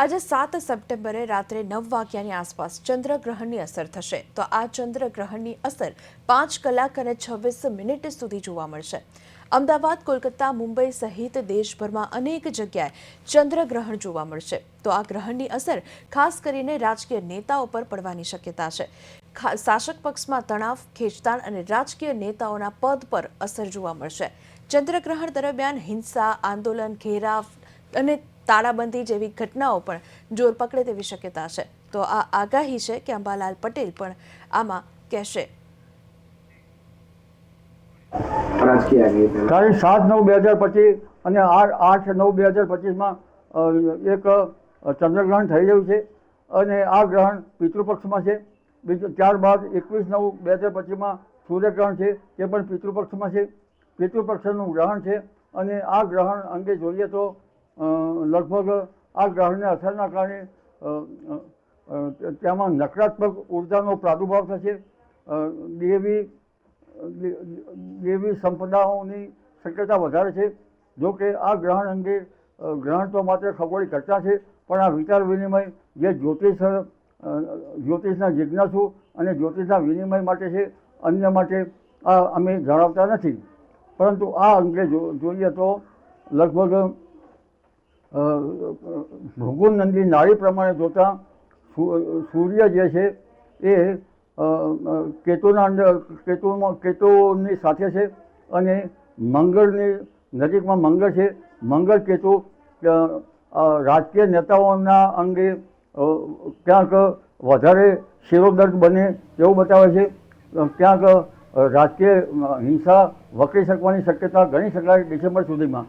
આજે સાત સપ્ટેમ્બરે રાત્રે નવ વાગ્યાની આસપાસ ચંદ્રગ્રહણની અસર થશે. તો આ ચંદ્રગ્રહણની અસર પાંચ કલાક અને છવ્વીસ મિનિટ સુધી જોવા મળશે. અમદાવાદ, કોલકાતા, મુંબઈ સહિત દેશભરમાં અનેક જગ્યાએ ચંદ્રગ્રહણ જોવા મળશે. તો આ ગ્રહણની અસર ખાસ કરીને રાજકીય નેતાઓ પર પડવાની શક્યતા છે. શાસક પક્ષમાં તણાવ, ખેંચતાણ અને રાજકીય નેતાઓના પદ પર અસર જોવા મળશે. ચંદ્રગ્રહણ દરમિયાન હિંસા, આંદોલન, ઘેરાવ અને તાળાબંધી જેવી ઘટનાઓ પણ જોર પકડે તેવી શક્યતા છે. તો આ આગાહી છે કે અંબાલાલ પટેલ પણ આમાં કહેશે. તારીખ સાત નવ બે હજાર પચીસ અને આઠ આઠ નવ બે હજાર પચીસમાં એક ચંદ્રગ્રહણ થઈ રહ્યું છે અને આ ગ્રહણ પિતૃપક્ષમાં છે. બીજું ત્યારબાદ એકવીસ નવ બે હજાર પચીસમાં સૂર્યગ્રહણ છે તે પણ પિતૃપક્ષમાં છે. પિતૃપક્ષનું ગ્રહણ છે અને આ ગ્રહણ અંગે જોઈએ તો લગભગ આ ગ્રહણની અસરના કારણે તેમાં નકારાત્મક ઉર્જાનો પ્રાદુર્ભાવ થશે. દેવી દેવી સંપદાઓની શક્યતા વધારે છે. જો કે આ ગ્રહણ અંગે ગ્રહણ તો માત્ર ખગોળી ઘટના છે, પણ આ વિચાર વિનિમય જે જ્યોતિષ જ્યોતિષના જિજ્ઞાસુ અને જ્યોતિષના વિનિમય માટે છે, અન્ય માટે આ અમે જણાવતા નથી. પરંતુ આ અંગે જોઈએ તો લગભગ અ, ભૃગુ નંદી નાળી પ્રમાણે જોતાં સૂર્ય જે છે એ કેતુના અંદર કેતુમાં કેતુની સાથે છે અને મંગળની નજીકમાં મંગળ છે. મંગળ કેતુ રાજકીય નેતાઓના અંગે ક્યાંક વધારે શિરોદર્દ બને એવું બતાવે છે. ક્યાંક રાજકીય હિંસા વકરી શકવાની શક્યતા ગણી શકાય ડિસેમ્બર સુધીમાં.